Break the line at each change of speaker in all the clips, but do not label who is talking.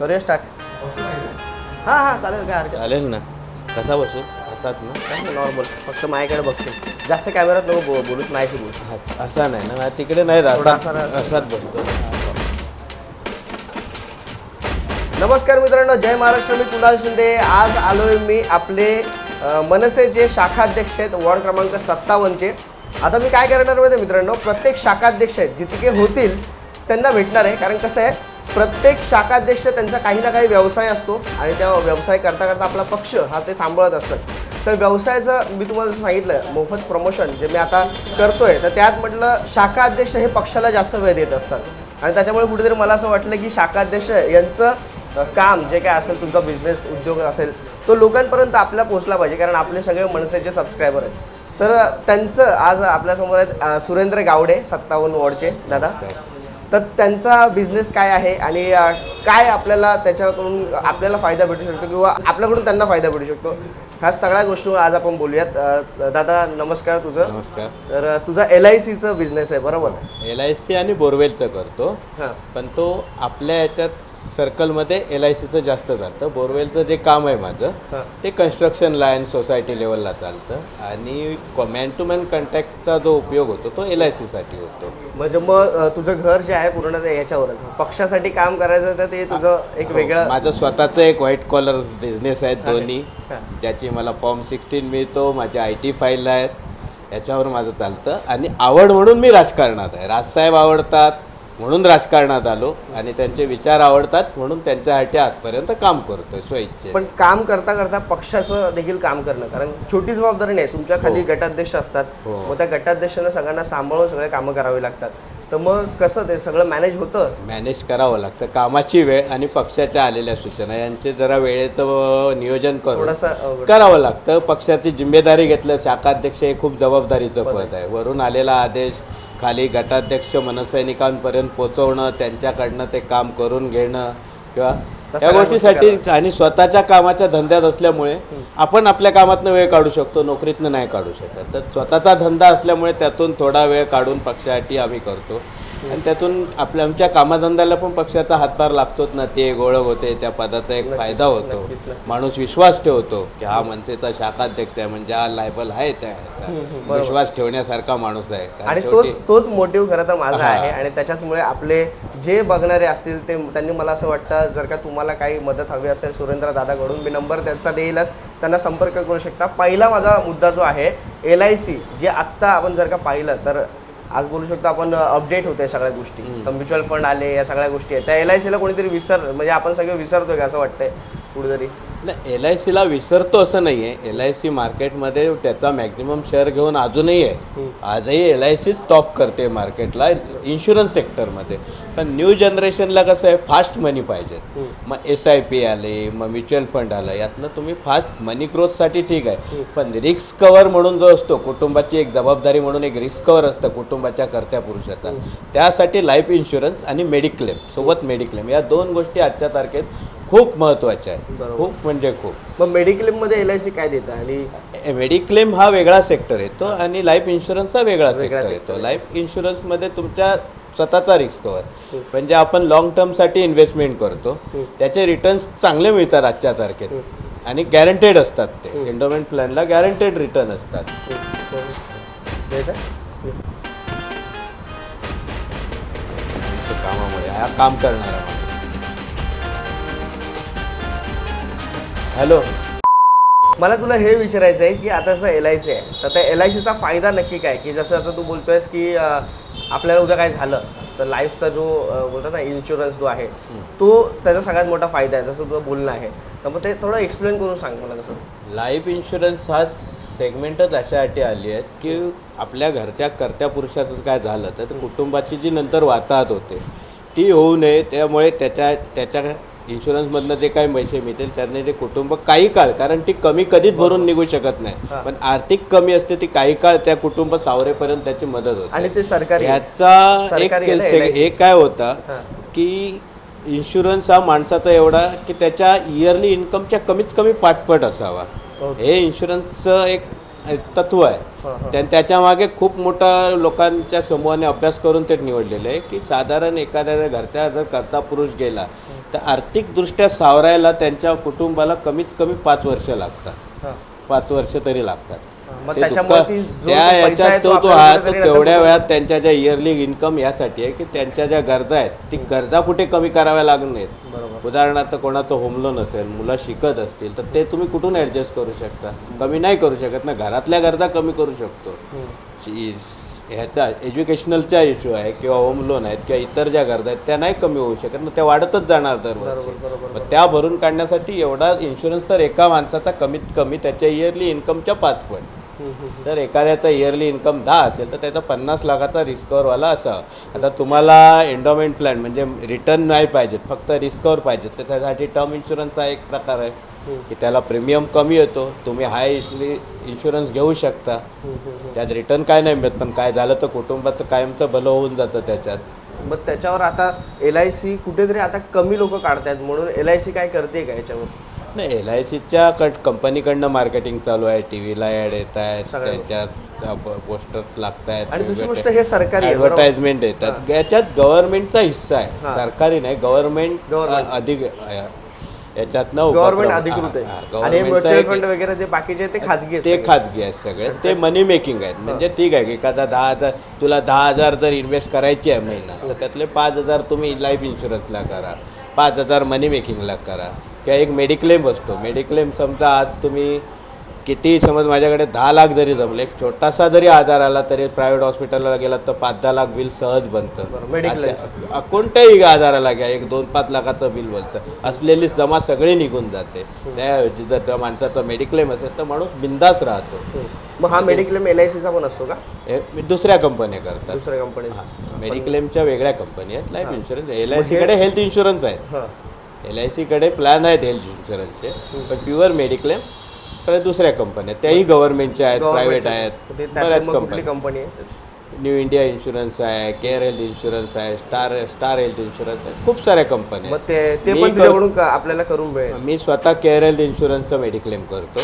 करूया स्टार्ट हां हां चालेल काय हरकत
चालेल ना. कसा बसू? असाच ना?
नाही नॉर्मल फक्त माझ्याकडे बघशील. जास्त कॅमेरात नको बो- बोलूस माझ्याशी बोल.
हा, असा नाही ना. तिकडे नाही राहत.
थोडा असा राहत.
असाच बसतो.
नमस्कार मित्रांनो जय महाराष्ट्र. मी कुणाल शिंदे. आज आलोय मी आपले अ, मनसेचे शाखाध्यक्ष आहेत वॉर्ड क्रमांक सत्तावन्नचे आता मी काय करणार माहिती आहे मित्रांनो प्रत्येक शाखाध्यक्ष आहेत जितके होतील त्यांना भेटणार आहे. कारण कसं आहे प्रत्येक शाखाध्यक्ष त्यांचा काही ना काही व्यवसाय असतो आणि त्या व्यवसाय करता करता आपला पक्ष हा ते सांभाळत असतात. तर व्यवसायाचं मी तुम्हाला जसं सांगितलं मोफत प्रमोशन जे मी आता करतोय तर त्यात म्हटलं शाखा अध्यक्ष हे पक्षाला जास्त वेळ देत असतात. आणि त्याच्यामुळे कुठेतरी मला असं वाटलं की शाखा अध्यक्ष यांचं काम जे काय असेल तुमचा बिझनेस उद्योग असेल तो लोकांपर्यंत आपल्याला पोहोचला पाहिजे कारण आपले सगळे मनसेचे सबस्क्रायबर आहेत. तर त्यांचं आज आपल्यासमोर आहेत सुरेंद्र गावडे सत्तावन्न वॉर्डचे. दादा? तर त्यांचा बिझनेस काय आहे आणि काय आपल्याला त्याच्याकडून आपल्याला फायदा भेटू शकतो किंवा आपल्याकडून त्यांना फायदा भेटू शकतो? ह्या सगळ्या गोष्टीवर आज आपण बोलूयात. दादा नमस्कार तुझं.
नमस्कार.
तर तुझा एल आय सीचं बिझनेस आहे बरोबर?
एल आय सी आणि बोरवेलचं करतो.
हां.
पण तो आपल्या याच्यात सर्कलमध्ये एल आय सीचं जास्त चालतं. बोरवेलचं जे काम आहे माझं
हां.
ते कन्स्ट्रक्शन लाईन सोसायटी लेवलला चालतं. आणि मॅन टू मॅन कॉन्टॅक्टचा जो उपयोग होतो तो एल आय सीसाठी होतो.
म्हणजे मग तुझं घर जे आहे पूर्ण ते याच्यावरच. पक्षासाठी काम करायचं तर ते तुझं एक वेगळं
माझं स्वतःचं एक व्हाईट कॉलर बिझनेस आहे दोन्ही.
हां.
ज्याची मला फॉर्म सिक्स्टीन मिळतो माझ्या आय टी फाईल आहेत. याच्यावर माझं चालतं. आणि आवड म्हणून मी राजकारणात आहे. राजसाहेब आवडतात. म्हणून राजकारणात आलो आणि त्यांचे विचार आवडतात म्हणून त्यांच्यासाठी आजपर्यंत काम करतोय स्वइच्छे
पण काम करता करता पक्षाचं देखील काम करणं कारण छोटी जबाबदारी नाही तुमच्या खाली गटाध्यक्ष असतात.
हो.
मग त्या गटाध्यक्षांना सगळ्यांना सांभाळून सगळे कामं करावी लागतात. तर मग कसं ते सगळं मॅनेज होतं?
मॅनेज करावं लागतं. कामाची वेळ आणि पक्षाच्या आलेल्या सूचना यांचे जरा वेळेचं नियोजन करून. करावं लागतं. पक्षाची जिम्मेदारी घेतलं शाखाध्यक्ष हे खूप जबाबदारीचं पद आहे. वरून आलेला आदेश खाली गटाध्यक्ष मनसैनिकांपर्यंत पोहोचवणं त्यांच्याकडनं ते काम करून घेणं किंवा
त्या
या गोष्टीसाठी आणि स्वतःच्या कामाच्या धंद्यात असल्यामुळे आपण आपल्या कामातनं वेळ काढू शकतो नोकरीतनं नाही काढू शकत. तर स्वतःचा धंदा असल्यामुळे त्यातून थोडा वेळ काढून पक्षासाठी आम्ही करतो. आणि त्यातून आपल्या आमच्या कामाधंद्याला पण पक्षाचा हातभार लागतोच ना. ते ओळख होते त्या पदाचा एक फायदा होतो. माणूस विश्वास ठेवतो की हा मनसेचा शाखाध्यक्ष आहे म्हणजे हा लायबल आहे त्या. विश्वास ठेवण्यासारखा माणूस आहे.
आणि तोच तोच मोटिव्ह खरं तर माझा. आहे. आणि त्याच्याचमुळे आपले जे बघणारे असतील ते त्यांनी मला असं वाटतं जर का तुम्हाला काही मदत हवी असेल सुरेंद्र दादाकडून मी नंबर त्यांचा देईलच. त्यांना संपर्क करू शकता. पहिला माझा मुद्दा जो आहे एल आय सी जे आत्ता आपण जर का पाहिलं तर आज बोलू शकतो आपण अपडेट होते सगळ्या गोष्टी. तर म्युच्युअल फंड आले या सगळ्या गोष्टी आहेत. त्या एल आय सीला कोणीतरी विसर म्हणजे आपण सगळे विसरतोय का असं वाटतंय? कुठेतरी?
नाही एल आय सीला विसरतो असं नाही आहे एल आय सी मार्केटमध्ये त्याचा मॅक्झिमम शेअर घेऊन अजूनही आहे. आजही एल आय सीच टॉप करते मार्केटला इन्शुरन्स सेक्टरमध्ये पण न्यू जनरेशनला कसं आहे फास्ट मनी पाहिजे. मग एस आय पी आले मग म्युच्युअल फंड आलं यातनं तुम्ही फास्ट मनी ग्रोथसाठी ठीक आहे. पण रिस्क कवर म्हणून जो असतो कुटुंबाची एक जबाबदारी म्हणून एक रिस्क कवर असतं कुटुंबाच्या कर्त्या पुरुषाचा. त्यासाठी लाईफ इन्शुरन्स आणि मेडिक्लेम सोबत मेडिक्लेम या दोन गोष्टी आजच्या तारखेत खूप महत्त्वाच्या आहेत.
बरोबर.
खूप म्हणजे खूप.
मग मेडिक्लेममध्ये एल आय सी काय देतं आणि
मेडिक्लेम हा वेगळा सेक्टर येतो आणि लाईफ इन्शुरन्स हा वेगळा
वेगळा
सेक्टर येतो. लाईफ इन्शुरन्समध्ये तुमच्या स्वतःचा रिस्क कवर म्हणजे आपण लॉंग टर्मसाठी इन्व्हेस्टमेंट करतो. त्याचे रिटर्न्स चांगले मिळतात आजच्या तारखेत. आणि गॅरंटेड असतात ते. एन्डोमेंट प्लॅनला गॅरंटेड रिटर्न असतात.
द्यायचं
कामामुळे हा काम करणारा माणूस. हॅलो.
मला तुला हे विचारायचं आहे की आता जसं एल आय सी आहे तर त्या एल आय सीचा फायदा नक्की काय? की जसं आता तू बोलतोयस की आपल्याला उद्या काय झालं तर लाईफचा जो बोलतात ना इन्शुरन्स जो आहे तो त्याचा सगळ्यात मोठा फायदा आहे जसं तुझं बोलणं आहे. तर मग ते थोडं एक्सप्लेन करून सांग मला कसं
लाईफ इन्शुरन्स हा सेगमेंटच अशासाठी आली आहेत की आपल्या घरच्या कर्त्या पुरुषाचं काय झालं तर कुटुंबाची जी नंतर वाताहत होते ती होऊ नये त्यामुळे त्याच्या त्याच्या इन्शुरन्समधनं जे काही पैसे मिळतील त्याने ते कुटुंब काही काळ कारण ती कमी कधीच भरून निघू शकत नाही. पण आर्थिक कमी असते ती काही काळ त्या कुटुंब सावरेपर्यंत त्याची मदत होते
आणि ते सरकारी
ह्याचा एक. एक काय होता. की इन्शुरन्स हा माणसाचा एवढा की त्याच्या इयरली इन्कमच्या कमीत कमी पाठपट असावा. हे इन्शुरन्सचं एक तत्व आहे. त्या त्याच्यामागे खूप मोठा लोकांच्या समूहाने अभ्यास करून ते निवडलेलं आहे की साधारण एखाद्या घरच्या जर करता पुरुष गेला तर आर्थिकदृष्ट्या सावरायला त्यांच्या कुटुंबाला कमीत कमी पाच वर्ष लागतात. पाच वर्ष तरी लागतात
मग
ते
त्याच्यामुळे
दुःख-
ती जो
त्या
तो पैसा आहे
याच्यात
तो
तो तो
आपल्याला
हा तो
कुठेतरी नंतर
तेवढ्या वेळात त्यांच्या ज्या इयरली इन्कम यासाठी आहे की त्यांच्या ज्या गरजा आहेत ती गरजा कुठे कमी कराव्या लागत नाहीत
बरोबर.
उदाहरणार्थ कोणाचं होम लोन असेल मुलं शिकत असतील तर ते तुम्ही कुठून ॲडजस्ट करू शकता? कमी नाही करू शकत ना घरातल्या गरजा कमी करू शकतो. शी- ह्याचा एज्युकेशनलचा इश्यू आहे किंवा होम लोन आहेत किंवा इतर ज्या गरजा आहेत त्या नाही कमी होऊ शकत ना त्या वाढतच जाणार दरवर्षी. मग त्या भरून काढण्यासाठी एवढा इन्शुरन्स तर एका माणसाचा कमीत कमी त्याच्या इयरली इन्कमच्या पाच पॉईंट जर एखाद्याचा इयरली इन्कम दहा असेल तर त्याचा पन्नास लाखाचा रिस्कवरवाला असं. आता तुम्हाला एन्डॉमेंट प्लॅन म्हणजे रिटर्न नाही पाहिजे फक्त रिस्कवर पाहिजे तर त्यासाठी टर्म इन्शुरन्सचा एक प्रकार आहे की त्याला प्रीमियम कमी येतो तुम्ही हाय इन्शुरन्स घेऊ शकता. त्यात रिटर्न काय नाही मिळत पण काय झालं तर कुटुंबाचं कायमचं भलं होऊन जातं त्याच्यात.
मग त्याच्यावर आता एल आय सी कुठेतरी आता कमी लोक काढतायत म्हणून एल आय सी काय करते का याच्यावर?
नाही एल आय सीच्या कट कंपनीकडनं मार्केटिंग चालू आहे टी व्हीला ॲड येत आहेत
सगळ्या
त्याच्यात पोस्टर्स लागत आहेत
आणि दुसरी गोष्ट हे सरकारी आहे, बरोबर?
ॲडव्हर्टाइजमेंट येतात याच्यात गव्हर्नमेंटचा हिस्सा आहे. सरकारी नाही गव्हर्नमेंट
Government.
अधिक याच्यात न
गव्हर्नमेंट अधिकृत
हा, हा,
आहे. आणि हे
governmentचा
म्युच्युअल
एक-
फंड वगैरे ते बाकीचे ते खाजगी आहेत
ते
सगळे.
खाजगी आहेत सगळे. ते मनी मेकिंग आहेत. म्हणजे ठीक आहे की एखादा दहा हजार तुला दहा हजार जर इन्व्हेस्ट करायची आहे महिना तर त्यातले पाच हजार तुम्ही लाईफ इन्शुरन्सला करा. पाच हजार मनी मेकिंगला करा. किंवा एक मेडिक्लेम असतो. मेडिक्लेम समजा आज तुम्ही किती समज माझ्याकडे दहा लाख जरी जमले एक छोटासा जरी आजार आला तरी प्रायव्हेट हॉस्पिटलला गेला तर पाच दहा लाख बिल सहज बनतं. कोणत्याही आजाराला घ्या एक दोन पाच लाखाचं बिल बनतं. असलेली जमा सगळी निघून जाते. त्याऐवजी जर त्या माणसाचा मेडिक्लेम असेल तर माणूस बिंदास राहतो.
मग हा मेडिक्लेम एल आय सीचा पण असतो का?
दुसऱ्या कंपन्या करतात.
दुसऱ्या कंपनीचा
मेडिक्लेमच्या वेगळ्या कंपनी आहेत. लाईफ इन्शुरन्स एल आय सीकडे हेल्थ इन्शुरन्स आहेत. एल आय सीकडे प्लॅन आहेत हेल्थ इन्शुरन्सचे पण प्युअर मेडिक्लेम तर दुसऱ्या कंपन्या आहेत. त्याही गव्हर्नमेंटच्या आहेत प्रायव्हेट आहेत बऱ्याच कंपनी
कंपनी आहे?
न्यू इंडिया इन्शुरन्स आहे केअर हेल्थ इन्शुरन्स आहे स्टार स्टार हेल्थ इन्शुरन्स आहे खूप साऱ्या कंपन्या
मग
आहेत
ते ते पण तुझ्याकडून आपल्याला करून मिळेल?
मी स्वतः केअर हेल्थ इन्शुरन्सचं मेडिक्लेम करतो.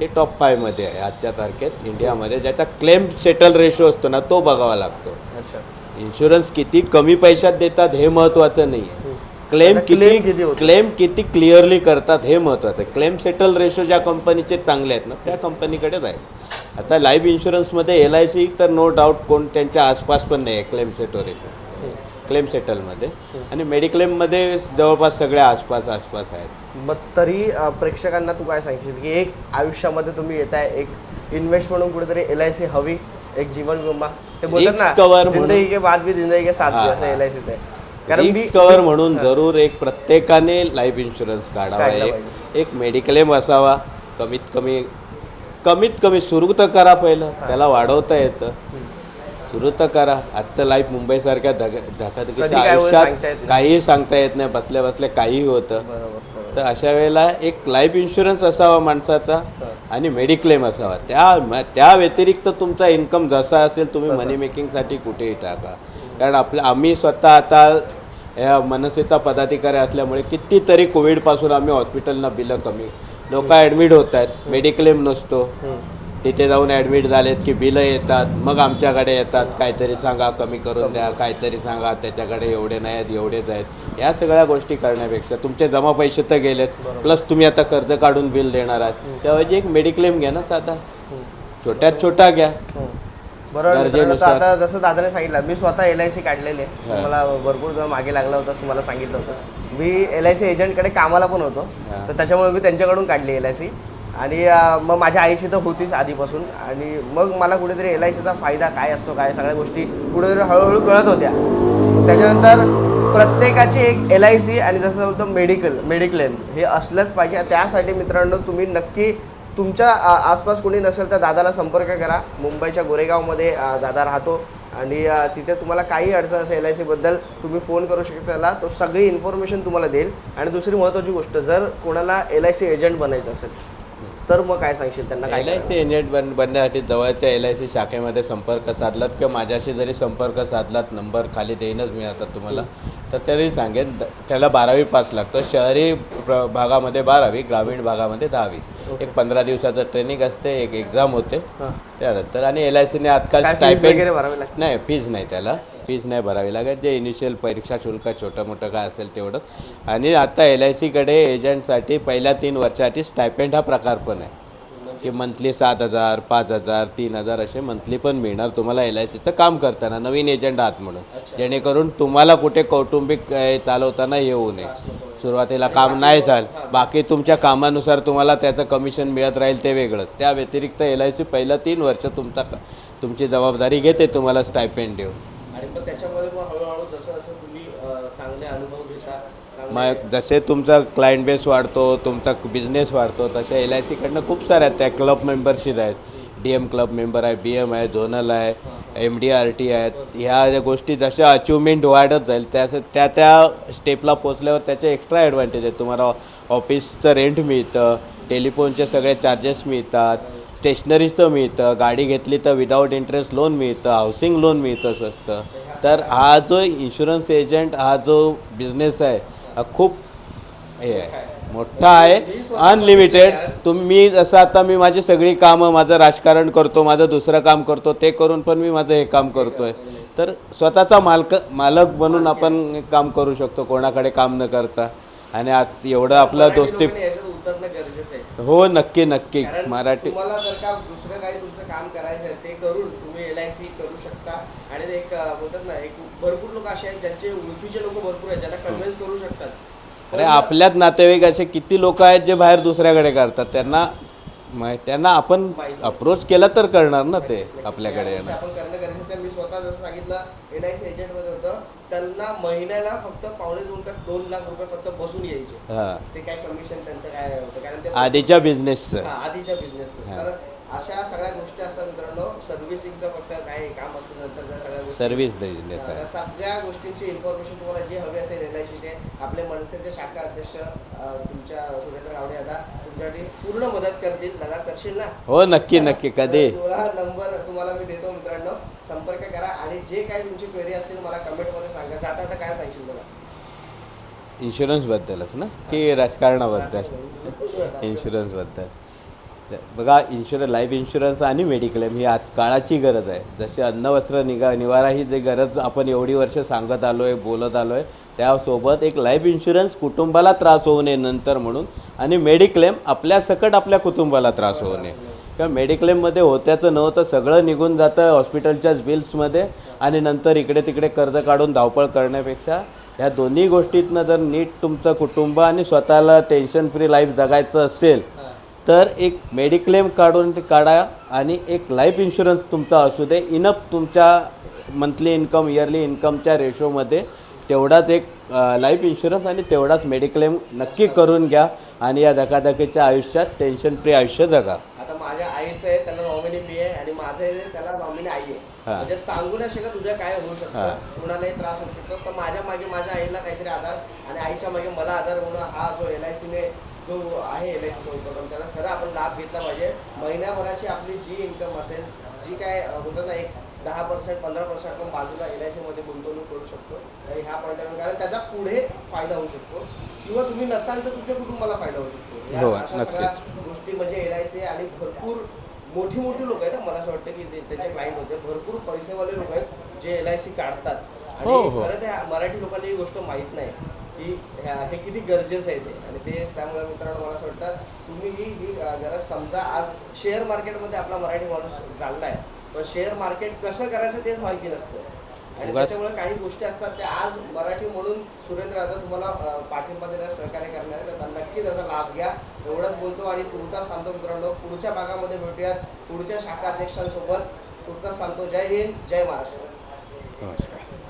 ते टॉप फायमध्ये आहे आजच्या तारखेत इंडियामध्ये ज्याचा क्लेम सेटल रेशो असतो ना तो बघावा लागतो.
अच्छा.
इन्शुरन्स किती कमी पैशात देतात हे महत्त्वाचं नाही आहे क्लेम
आता claim किती
किती
होतो?
क्लेम किती क्लिअरली करतात हे महत्त्वाचं आहे. क्लेम सेटल रेशो ज्या कंपनीचे चांगले आहेत ना त्या कंपनीकडेच आहेत आता लाईफ इन्शुरन्समध्ये एल आय सी तर नो डाऊट कोण त्यांच्या आसपास पण नाही आहे क्लेम सेटल रेशो क्लेम सेटलमध्ये आणि मेडिक्लेममध्ये जवळपास सगळ्या आसपास आसपास आहेत.
मग तरी अ, प्रेक्षकांना तू काय सांगशील की एक आयुष्यामध्ये तुम्ही येत आहे एक इन्व्हेस्ट म्हणून कुठेतरी एल आय सी हवी एक जीवन विमा. ते बोलतात
Risk cover
ना
म्हणून-
जिंदगी के बाद भी जिंदगी के साथ भी असं. एल आय सीचं आहे. कारण मी
कव्हर म्हणून जरूर एक प्रत्येकाने लाईफ इन्शुरन्स काढावा.
काढला
एक एक मेडिक्लेम असावा. कमीत कमी कमीत कमी सुरू तर करा पहिलं. त्याला वाढवता येतं. सुरू तर करा. आजचं लाईफ मुंबईसारख्या धग
कधी
धकाधकीच्या
काय होईल सांगता येत
आयुष्यात
नाही.
काहीही सांगता येत नाही. बसल्या बसल्या काहीही होतं.
बरोबर बरोबर.
तर अशा वेळेला एक लाईफ इन्शुरन्स असावा माणसाचा आणि मेडिक्लेम असावा. त्या म- त्या व्यतिरिक्त तुमचा इन्कम जसा असेल तुम्ही मनी मेकिंगसाठी कुठेही टाका. कारण आपल्या आम्ही स्वतः आता या मनसेचा पदाधिकारी असल्यामुळे कितीतरी कोविडपासून आम्ही हॉस्पिटलना बिलं कमी. लोक ॲडमिट होत आहेत मेडिक्लेम नसतो. तिथे जाऊन ॲडमिट झालेत की बिलं येतात मग आमच्याकडे येतात. काहीतरी सांगा कमी करून द्या काहीतरी सांगा त्याच्याकडे एवढे नाही आहेत एवढेच आहेत. या सगळ्या गोष्टी करण्यापेक्षा तुमचे जमा पैसे तर गेलेत प्लस तुम्ही आता कर्ज काढून बिल देणार आहात. त्याऐवजी एक मेडिक्लेम घ्या ना साधा. छोट्यात छोटा घ्या.
बरोबर मित्रांनो, तर
गरजेनुसार.
आता जसं दादाने सांगितलं मी स्वतः एल आय सी काढलेली. आहे मला भरपूर मागे लागला होतास मला सांगितलं होतंस. मी एल आय सी एजंटकडे कामाला पण होतो.
हा.
तर त्याच्यामुळे मी त्यांच्याकडून काढली एल आय सी आणि अं, मग माझ्या आईची तर होतीच आधीपासून. आणि मग मला कुठेतरी एल आय सीचा फायदा काय असतो काय सगळ्या गोष्टी कुठेतरी हळूहळू कळत होत्या. त्याच्यानंतर प्रत्येकाची एक एल आय सी आणि जसं होतं मेडिकल मेडिक्लेम हे असलंच पाहिजे. त्यासाठी मित्रांनो तुम्ही नक्की तुमच्या आसपास कोणी नसेल तर दादाला संपर्क करा. मुंबईच्या गोरेगावमध्ये दादा राहतो. आणि तिथे तुम्हाला काही अडचण असेल एल आय सीबद्दल तुम्ही फोन करू शकता त्याला. तो सगळी इन्फॉर्मेशन तुम्हाला देईल. आणि दुसरी महत्त्वाची गोष्ट जर कोणाला एल आय सी एजंट बनायचं असेल तर मग काय सांगशील त्यांना?
एल आय सी एजंट बन बनण्यासाठी जवळच्या एल आय सी शाखेमध्ये संपर्क साधलात किंवा माझ्याशी जरी संपर्क साधलात नंबर खाली देईनच मी आता तुम्हाला. तर तरी सांगेन त्याला बारावी पास लागतं. शहरी प्र- भागामध्ये बारावी ग्रामीण भागामध्ये दहावी. एक पंधरा दिवसाचं ट्रेनिंग असते एक एक्झाम होते. त्यानंतर आणि एल आय सीने आजकाल स्टायपेंड नाही फीज नाही त्याला. फीज नाही भरावी लागत. जे इनिशियल परीक्षा शुल्क छोटं मोठं काय असेल तेवढंच. आणि आता एल आय सीकडे एजंटसाठी पहिल्या तीन वर्षासाठी स्टायपेंड हा प्रकार पण आहे. की मंथली सात हजार पाच हजार तीन हजार असे मंथली पण मिळणार तुम्हाला एल आय सीचं काम करताना नवीन एजंट आहात म्हणून. जेणेकरून तुम्हाला कुठे कौटुंबिक चालवताना येऊ नये. सुरुवातीला काम नाही झालं. बाकी तुमच्या कामानुसार तुम्हाला त्याचं कमिशन मिळत राहील ते वेगळं. त्या व्यतिरिक्त एल आय सी पहिलं तीन वर्ष तुमचा तुमची जबाबदारी घेते तुम्हाला स्टायपेंड देऊ
आणि मग त्याच्यामध्ये मग हळूहळू जसं जसं तुम्ही अं, चांगले अनुभव घेता चांगले-
मग जसे तुमचा क्लायंट बेस वाढतो तुमचा बिझनेस वाढतो तसे एल आय सीकडनं खूप साऱ्या त्या क्लब मेंबरशिप आहेत. डी एम क्लब मेंबर आहे बी एम आहे झोनल आहे एम डी आर टी आहेत ह्या ज्या गोष्टी जशा अचिव्हमेंट वाढत जाईल त्या त्या त्या स्टेपला पोचल्यावर त्याचे एक्स्ट्रा ॲडव्हान्टेज आहेत. तुम्हाला ऑफिसचं रेंट मिळतं टेलिफोनचे सगळे चार्जेस मिळतात स्टेशनरीचं मिळतं गाडी घेतली तर विदाऊट इंटरेस्ट लोन मिळतं हाऊसिंग लोन मिळतं स्वस्त. तर हा जो इन्शुरन्स एजंट हा जो बिझनेस आहे हा खूप हे आहे. मोठा आहे. अनलिमिटेड तुम्ही जसं आता मी माझी सगळी कामं माझं राजकारण करतो माझं दुसरं काम करतो ते करून पण मी माझं हे काम करतोय. तर स्वतःचा मालक मालक बनून आपण काम करू शकतो कोणाकडे काम न करता. आणि आत एवढं आपलं दोस्ती हो नक्की नक्की. मराठी
तुम्हाला जर का दुसरं काही तुमचं काम करायचं आहे ते करून तुम्ही एल आय सी करू शकता. आणि एक बोलतात ना एक भरपूर लोक असे आहेत ज्यांचे ओळखीचे लोक भरपूर आहेत ज्यांना कन्व्हिन्स करू शकतात.
अरे आपल्यात नातेवाईक असे किती लोक आहेत जे बाहेर दुसऱ्याकडे करतात? त्यांना मा- त्यांना आपण अप्रोच केला तर करणार ना ते आपल्याकडे
ते
येणं?
आपण करणं गरजेचं आहे. मी स्वतः जसं सांगितलं एल आय सी एजंटमध्ये होतं. त्यांना महिन्याला फक्त पावणे दोन का दोन लाख रुपये फक्त बसून यायचे.
हां.
ते काय कमिशन त्यांचं काय होतं? कारण ते
आधीच्या बिझनेसचं
हा, आधीच्या बिझनेस
हा.
तर अशा सगळ्या गोष्टी असतात मित्रांनो सर्व्हिसिंगचं फक्त काय काम असतं नंतर सगळ्या गोष्टी.
सर्व्हिस बिझनेस आहे
तर सगळ्या गोष्टींची इन्फॉर्मेशन तुम्हाला जी हवी असेल एल आय ते आपले मनसेचे शाखा अध्यक्ष तुमच्या सुरेंद्र गावडे दादा तुमच्यासाठी पूर्ण मदत करतील. दादा करशील ना?
हो नक्की नक्की कधी?
तुला नंबर तुम्हाला मी देतो मित्रांनो. संपर्क करा आणि जे काही तुमची क्वेरी असतील मला कमेंटमध्ये सांगा. जाता आता काय सांगशील मला?
इन्शुरन्सबद्दलच ना? की राजकारणाबद्दल? इन्शुरन्सबद्दल बघा इन्शुरन्स लाईफ इन्शुरन्स आणि मेडिक्लेम ही आज काळाची गरज आहे. जसे अन्नवस्त्र निगा निवारा ही जी गरज आपण एवढी वर्ष सांगत आलो आहे बोलत आलो आहे त्यासोबत एक लाईफ इन्शुरन्स कुटुंबाला त्रास होऊ नये नंतर म्हणून आणि मेडिक्लेम आपल्या सकट आपल्या कुटुंबाला त्रास होऊ नये. किंवा मेडिक्लेममध्ये होत्याचं नव्हतं सगळं निघून जातं हॉस्पिटलच्याच बिल्समध्ये आणि नंतर इकडे तिकडे कर्ज काढून धावपळ करण्यापेक्षा ह्या दोन्ही गोष्टीतनं जर नीट तुमचं कुटुंब आणि स्वतःला टेन्शन फ्री लाईफ जगायचं असेल तर एक मेडिक्लेम काढून ते काढा आणि एक लाईफ इन्शुरन्स तुमचा असू दे. इनफ तुमच्या मंथली इन्कम इयरली इन्कमच्या रेशोमध्ये तेवढाच एक लाईफ इन्शुरन्स आणि तेवढाच मेडिक्लेम नक्की करून घ्या आणि या धकाधकीच्या आयुष्यात टेन्शन फ्री आयुष्य जगा.
आता माझ्या आईचं आहे त्याला नॉमिनी मी आहे आणि माझं आहे त्याला नॉमिनी आई आहे.
हा.
म्हणजे सांगू नाही शकत उद्या काय होऊ
हा.
शकतं कुणालाही त्रास होऊ शकतो. पण माझ्या मागे माझ्या आईला काहीतरी आधार आणि आईच्या मागे मला आधार होणं हा जो एल आय सीने जो आहे एल आय सी उपक्रम त्याला खरं आपण लाभ घेतला पाहिजे. महिन्याभराची आपली जी इन्कम असेल जी काय होतं ना एक दहा पर्सेंट पंधरा पर्सेंट आपण बाजूला एल आय सीमध्ये गुंतवणूक करू शकतो. तर ह्या पॉईंटवर कारण त्याचा पुढे फायदा होऊ शकतो. किंवा तुम्ही नसाल तर तुमच्या कुटुंबाला फायदा होऊ शकतो.
हो,
अशा. सगळ्या गोष्टी म्हणजे एल आय सी आणि भरपूर मोठी मोठी लोक आहेत. मला असं वाटतं की ते- त्याचे क्लायंट होते. भरपूर पैसेवाले लोक आहेत जे एल आय सी काढतात. आणि
हो, हो.
खरं त्या मराठी लोकांना ही गोष्ट माहीत नाही. की हे किती गरजेचं आहे ते. आणि तेच त्यामुळे मित्रांनो मला असं वाटतं तुम्ही ही ही जरा समजा आज शेअर मार्केटमध्ये आपला मराठी माणूस चालला आहे पण शेअर मार्केट कसं करायचं तेच माहिती नसतं. आणि त्याच्यामुळे काही गोष्टी असतात त्या आज मराठी म्हणून सुरेंद्र दादा तुम्हाला पाठिंबा देण्यास सहकार्य करणार आहे तर नक्की त्याचा लाभ घ्या. एवढंच बोलतो आणि तुर्तास सांगतो मित्रांनो पुढच्या भागामध्ये भेटूयात पुढच्या शाखा अध्यक्षांसोबत. तुर्तास सांगतो जय हिंद जय महाराष्ट्र.
नमस्कार.